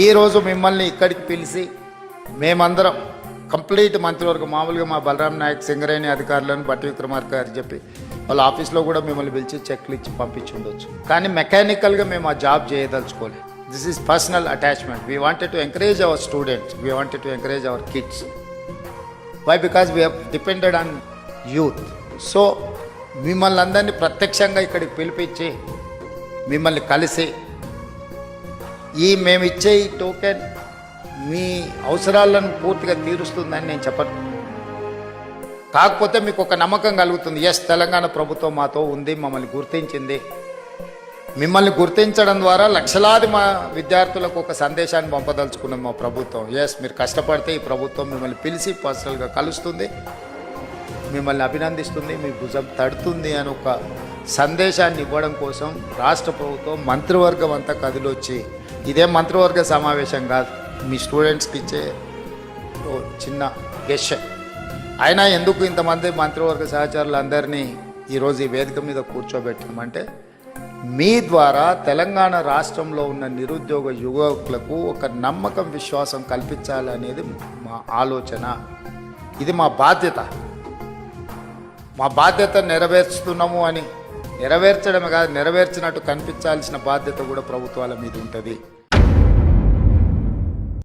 ఈరోజు మిమ్మల్ని ఇక్కడికి పిలిచి మేమందరం కంప్లీట్ మంత్రివర్గం మామూలుగా మా బలరాం నాయక్ సింగరేణి అధికారులను బట్టి విక్రమార్క గారు చెప్పి వాళ్ళ ఆఫీస్లో కూడా మిమ్మల్ని పిలిచి చెక్లు ఇచ్చి పంపించి ఉండొచ్చు. కానీ మెకానికల్గా మేము ఆ job చేయదలుచుకోలేదు. This is personal attachment we wanted to encourage our students we wanted to encourage our kids why because we depended on youth so మిమ్మల్ని అందరినీ ప్రత్యక్షంగా ఇక్కడికి పిలిపించి మిమ్మల్ని కలిసి ఈ మేము ఇచ్చే ఈ టోకెన్ మీ అవసరాలను పూర్తిగా తీరుస్తుందని నేను చెప్పను. కాకపోతే మీకు ఒక నమ్మకం కలుగుతుంది. ఎస్ తెలంగాణ ప్రభుత్వం మాతో ఉంది మమ్మల్ని గుర్తించింది. మిమ్మల్ని గుర్తించడం ద్వారా లక్షలాది మా విద్యార్థులకు ఒక సందేశాన్ని పంపదలుచుకున్నాం మా ప్రభుత్వం. ఎస్ మీరు కష్టపడితే ఈ ప్రభుత్వం మిమ్మల్ని పిలిచి పర్సనల్గా కలుస్తుంది. మిమ్మల్ని అభినందిస్తుంది మీ భుజం తడుతుంది అని ఒక సందేశాన్ని ఇవ్వడం కోసం రాష్ట్ర ప్రభుత్వం మంత్రివర్గం అంతా కదిలొచ్చి ఇదే మంత్రివర్గ సమావేశం కాదు. మీ స్టూడెంట్స్కి ఇచ్చే ఓ చిన్న గెషన్ అయినా ఎందుకు ఇంతమంది మంత్రివర్గ సహచరులందరినీ ఈరోజు ఈ వేదిక మీద కూర్చోబెట్టామంటే మీ ద్వారా తెలంగాణ రాష్ట్రంలో ఉన్న నిరుద్యోగ యువకులకు ఒక నమ్మకం విశ్వాసం కల్పించాలనేది మా ఆలోచన. ఇది మా బాధ్యత. మా బాధ్యత నెరవేర్చుతున్నాము అని నెరవేర్చడమే కాదు నెరవేర్చినట్టు కనిపించాల్సిన బాధ్యత కూడా ప్రభుత్వాల మీద ఉంటుంది.